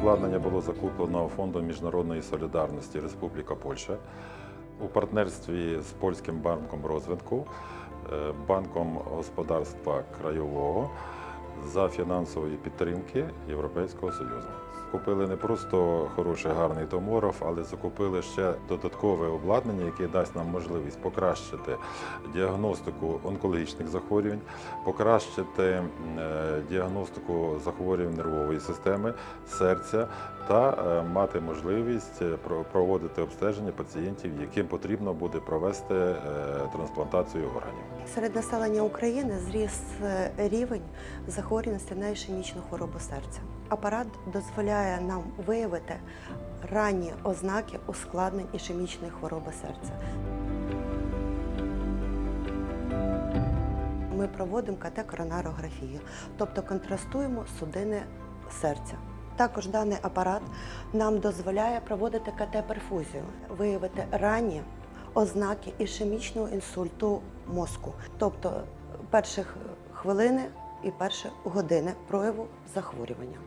обладнання було закуплено Фондом міжнародної солідарності Республіка Польща у партнерстві з Польським банком розвитку, е, банком господарства краєвого за фінансової підтримки Європейського Союзу. Купили не просто хороший гарний томограф, але закупили ще додаткове обладнання, яке дасть нам можливість покращити діагностику онкологічних захворювань, покращити е, діагностику захворювань нервової системи, серця та е, мати можливість е, проводити обстеження пацієнтів, яким потрібно буде провести трансплантацію органів. Серед населення України зріс е, рівень захворюваності на ішемічну хворобу серця. Апарат дозволяє нам виявити ранні ознаки ускладнень ішемічної хвороби серця. Ми проводимо КТ-коронарографію, тобто контрастуємо судини серця. Також даний апарат нам дозволяє проводити КТ-перфузію, виявити ранні ознаки ішемічного інсульту мозку, тобто перших хвилини і перші години прояву захворювання.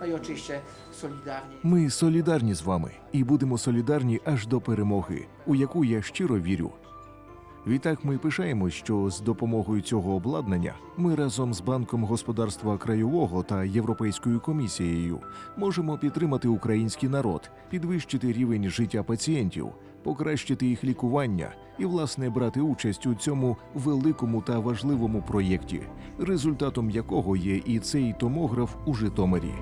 No i oczywiście solidarnie. Ми солідарні з вами і будемо солідарні аж до перемоги, у яку я щиро вірю. Відтак ми пишаємось, що з допомогою цього обладнання ми разом з Банком господарства краєвого та Європейською комісією можемо підтримати український народ, підвищити рівень життя пацієнтів, покращити їх лікування і, власне, брати участь у цьому великому та важливому проєкті, результатом якого є і цей томограф у Житомирі.